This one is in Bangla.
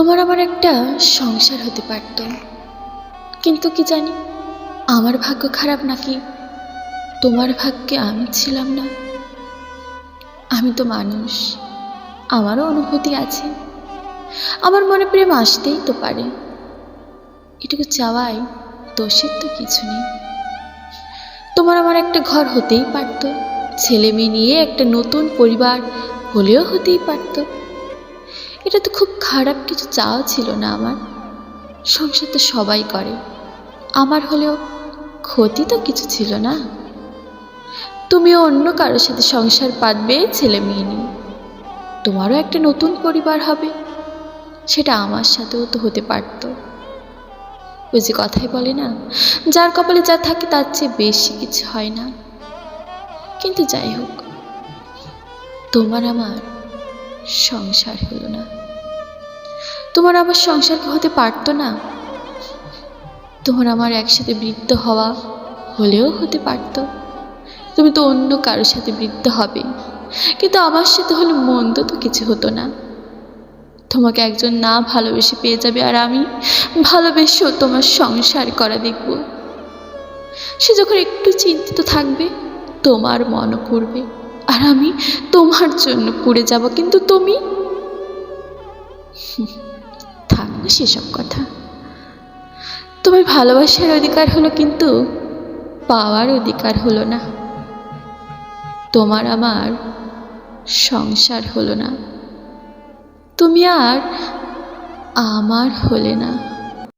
তোমার আমার একটা সংসার হতে পারত। কিন্তু কি জানি, আমার ভাগ্য খারাপ নাকি? তোমার ভাগ্যে আমি ছিলাম না। আমি তো মানুষ, আমারও অনুভূতি আছে। আমার মনে প্রেম আসতেই তো পারে। এটুকু চাওয়াই দোষের তো কিছু নেই। তোমার আমার একটা ঘর হতেই পারতো ছেলে মেয়ে নিয়ে একটা নতুন পরিবার হলেও হতেই পারতো। এটা তো খুব খারাপ কিছু চাওয়া ছিল না আমার। সংসার তো সবাই করে। আমার হলেও ক্ষতি তো কিছু ছিল না। তুমিও অন্য কারোর সাথে সংসার পাতবে, ছেলে মেয়ে নিয়ে। তোমারও একটা নতুন পরিবার হবে। সেটা আমার সাথেও তো হতে পারতো। ওই যে কথাই বলে না, যার কপালে যা থাকে তার চেয়ে বেশি কিছু হয় না। কিন্তু যাই হোক, তোমার আমার সংসার হলো না। তোমার আমার সংসার হতে পারতো না? তোমার আমার একসাথে বৃদ্ধ হওয়া হলেও হতে পারতো। তুমি তো অন্য কারোর সাথে বৃদ্ধ হবে। কিন্তু আমার সাথে হলে মন্দ তো কিছু হতো না। তোমাকে একজন না ভালোবেসে পেয়ে যাবে আর আমি ভালোবেসেও তোমার সংসার করা দেখব। সে যখন একটু চিন্তিত থাকবে, তোমার মনও পড়বে আর আমি তোমার জন্য পড়ে যাব। কিন্তু তুমি? সেসব কথা। তোমার ভালোবাসার অধিকার হলো কিন্তু পাওয়ার অধিকার হলো না। তোমার আমার সংসার হলো না। তুমি আর আমার হলে না।